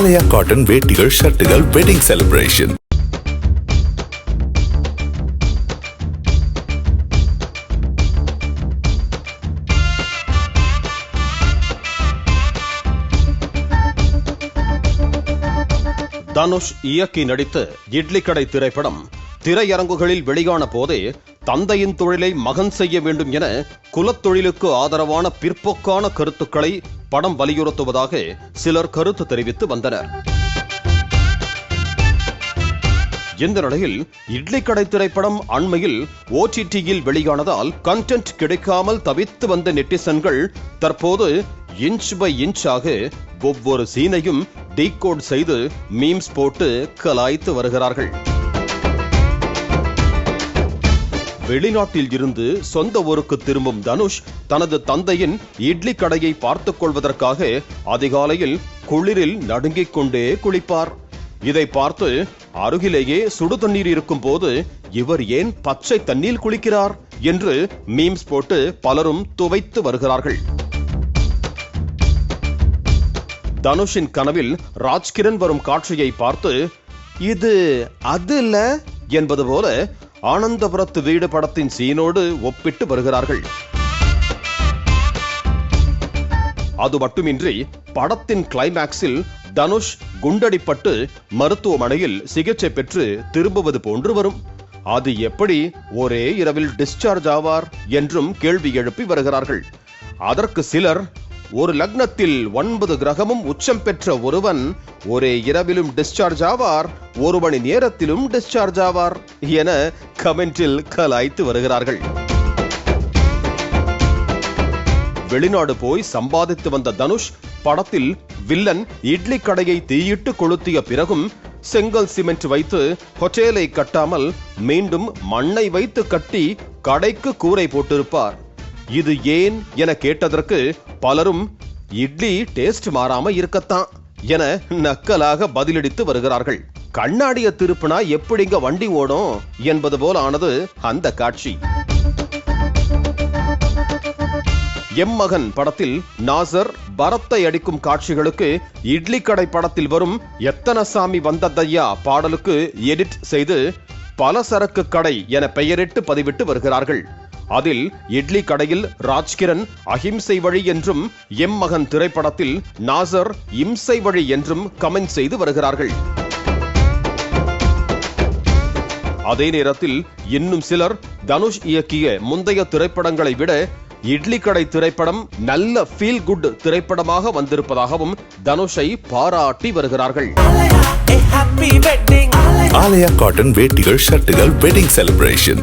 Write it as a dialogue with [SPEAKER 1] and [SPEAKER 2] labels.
[SPEAKER 1] ஆலயா cotton வேட்டிகள் ஷர்ட்டுகள் wedding celebration
[SPEAKER 2] Dhanush இயக்கி நடித்த இட்லி கடை திரைப்படம் திரையரங்குகளில் வெளியான போதே தந்தையின் தொழிலை மகன் செய்ய வேண்டும் என குலத்தொழிலுக்கு ஆதரவான பிற்போக்கான கருத்துக்களை படம் வலியுறுத்துவதாக சிலர் கருத்து தெரிவித்து வந்தனர். இந்த நிலையில் இட்லி கடை திரைப்படம் அண்மையில் ஓடிடியில் வெளியானதால் கண்டென்ட் கிடைக்காமல் தவித்து வந்த நெட்டிசன்கள் தற்போது இன்ச் பை இன்ச்சாக ஒவ்வொரு சீனையும் டீகோட் செய்து மீம்ஸ் போட்டு கலாய்த்து வருகிறார்கள். வெளிநாட்டில் இருந்து சொந்த ஊருக்கு திரும்பும் தனுஷ் தனது தந்தையின் இட்லி கடையை பார்த்துக் கொள்வதற்காக அதிகாலையில் குளிரில் நடுங்கிக் கொண்டே குளிப்பார். இதை பார்த்து அருகிலேயே சுடு தண்ணீர் இருக்கும் போது இவர் ஏன் பச்சை தண்ணீர் குளிக்கிறார் என்று மீம்ஸ் போட்டு பலரும் துவைத்து வருகிறார்கள். தனுஷின் கனவில் ராஜ்கிரண் வரும் காட்சியை பார்த்து இது அது இல்ல என்பது போல ஆனந்தபுரத்து வீடு படத்தின் சீனோடு ஒப்பிட்டு வருகிறார்கள். அது மட்டுமின்றி படத்தின் கிளைமேக்ஸில் தனுஷ் குண்டடிப்பட்டு மருத்துவமனையில் சிகிச்சை பெற்று திரும்புவது போன்று வரும். அது எப்படி ஒரே இரவில் டிஸ்சார்ஜ் ஆவார் என்றும் கேள்வி எழுப்பி வருகிறார்கள். அதற்கு சிலர் ஒரு லக்னத்தில் ஒன்பது கிரகமும் உச்சம் பெற்ற ஒருவன் ஒரே இரவிலும் டிஸ்சார்ஜ் ஆவார் ஒரு மணி நேரத்திலும் டிஸ்சார்ஜ் ஆவார் என கமெண்டில் கலாய்த்து வருகிறார்கள். வெளிநாடு போய் சம்பாதித்து வந்த தனுஷ் படத்தில் வில்லன் இட்லி கடையை தீயிட்டு கொளுத்திய பிறகும் செங்கல் சிமெண்ட் வைத்து ஹோட்டேலை கட்டாமல் மீண்டும் மண்ணை வைத்து கட்டி கடைக்கு கூரை போட்டிருப்பார். இது ஏன் என கேட்டதற்கு பலரும் இட்லி டேஸ்ட் மாறாம இருக்கத்தான் என நக்கலாக பதிலடித்து வருகிறார்கள். கண்ணாடிய திருப்பினா எப்படிங்க வண்டி ஓடும் என்பது போல ஆனது அந்த காட்சி. எம் மகன் படத்தில் நாசர் பரத்தை அடிக்கும் காட்சிகளுக்கு இட்லி கடை படத்தில் வரும் எத்தன சாமி வந்ததையா பாடலுக்கு எடிட் செய்து பல சரக்கு கடை என பெயரிட்டு பதிவிட்டு வருகிறார்கள். அதில் இட்லி கடையில் ராஜ்கிரண் அஹிம்சை வழி என்றும் எம் மகன் திரைப்படத்தில் நாசர் இம்சை வழி என்றும் கமெண்ட் செய்து வருகிறார்கள். அதே நேரத்தில் இன்னும் சிலர் தனுஷ் இயக்கிய முந்தைய திரைப்படங்களை விட இட்லி கடை திரைப்படம் நல்ல ஃபீல் குட் திரைப்படமாக வந்திருப்பதாகவும் தனுஷை பாராட்டி வருகிறார்கள்.
[SPEAKER 1] ஆலயா காட்டன் வேட்டிகள் ஷர்ட்டுகள் வெட்டிங் செலிப்ரேஷன்